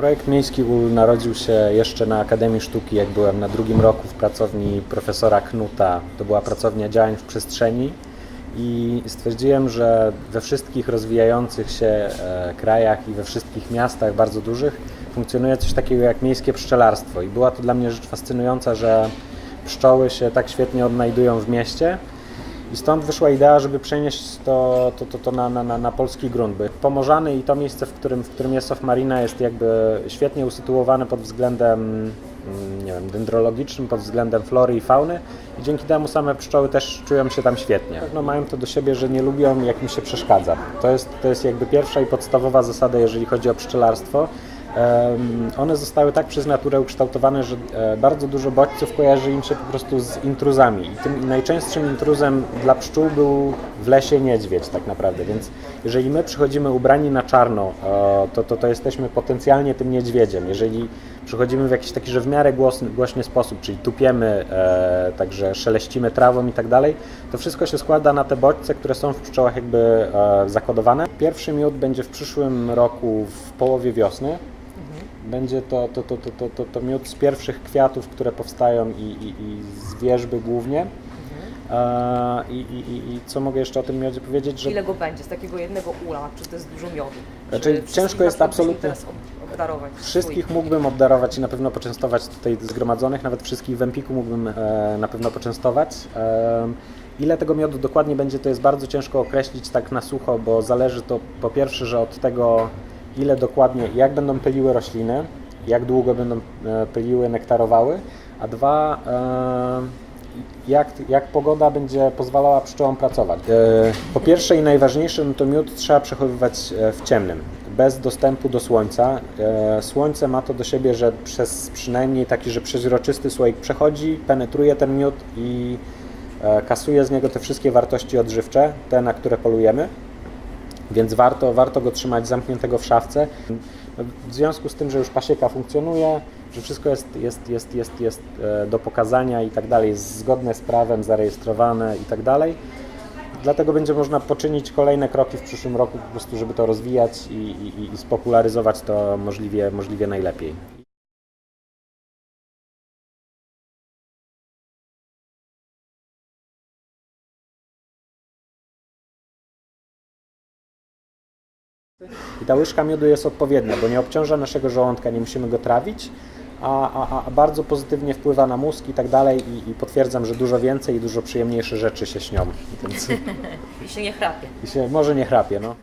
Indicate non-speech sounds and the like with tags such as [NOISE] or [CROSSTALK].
Projekt Miejski Ul narodził się jeszcze na Akademii Sztuki, jak byłem na drugim roku w pracowni profesora Knuta. To była pracownia działań w przestrzeni i stwierdziłem, że we wszystkich rozwijających się e, krajach i we wszystkich miastach bardzo dużych funkcjonuje coś takiego jak miejskie pszczelarstwo i była to dla mnie rzecz fascynująca, że pszczoły się tak świetnie odnajdują w mieście i stąd wyszła idea, żeby przenieść to, to, to, to na, na, na, polski grunt. By Pomorzany i to miejsce, w którym, w którym jest Sof Marina jest jakby świetnie usytuowane pod względem mm, nie wiem, dendrologicznym, pod względem flory i fauny i dzięki temu same pszczoły też czują się tam świetnie. No, mają to do siebie, że nie lubią jak im się przeszkadza. To jest, to jest jakby pierwsza i podstawowa zasada, jeżeli chodzi o pszczelarstwo. One zostały tak przez naturę ukształtowane, że e, bardzo dużo bodźców kojarzy im się po prostu z intruzami. I tym najczęstszym intruzem dla pszczół był w lesie niedźwiedź tak naprawdę. Więc jeżeli my przychodzimy ubrani na czarno, e, to, to, to jesteśmy potencjalnie tym niedźwiedziem. Jeżeli przychodzimy w jakiś taki, że w miarę głośny, głośny sposób, czyli tupiemy, e, także szeleścimy trawą i tak dalej, to wszystko się składa na te bodźce, które są w pszczołach jakby e, zakodowane. Pierwszy miód będzie w przyszłym roku w połowie wiosny. Będzie to, to, to, to, to, to, to miód z pierwszych kwiatów, które powstają i, i, i z wierzby głównie. E, i, i, i, co mogę jeszcze o tym miodzie powiedzieć? Że Ile go będzie z takiego jednego ula? Czy to jest dużo miodu? Znaczy, Czy ciężko jest absolutnie- obdarować? Wszystkich mógłbym obdarować i na pewno poczęstować tutaj zgromadzonych, nawet wszystkich w Empiku mógłbym e, na pewno poczęstować. E, ile tego miodu dokładnie będzie, to jest bardzo ciężko określić tak na sucho, bo zależy to po pierwsze, że od tego ile dokładnie, jak będą pyliły rośliny, jak długo będą e, pyliły, nektarowały, a dwa, e, jak, jak pogoda będzie pozwalała pszczołom pracować. E, Po pierwsze i najważniejsze, no to miód trzeba przechowywać w ciemnym, bez dostępu do słońca. Słońce ma to do siebie, że przez przynajmniej taki, że przeźroczysty słoik przechodzi, penetruje ten miód i kasuje z niego te wszystkie wartości odżywcze, te na które polujemy więc warto, warto go trzymać zamkniętego w szafce. W związku z tym, że już pasieka funkcjonuje, że wszystko jest, jest, jest, jest, jest e, do pokazania i tak dalej, jest zgodne z prawem, zarejestrowane i tak dalej. Dlatego będzie można poczynić kolejne kroki w przyszłym roku, po prostu, żeby to rozwijać i, i, i spopularyzować to możliwie, możliwie najlepiej. I ta łyżka miodu jest odpowiednia, bo nie obciąża naszego żołądka, nie musimy go trawić, a, a, a bardzo pozytywnie wpływa na mózg i tak dalej i, i potwierdzam, że dużo więcej i dużo przyjemniejsze rzeczy się śnią. Więc [LAUGHS] I się nie chrapie. i się, może nie chrapie, no.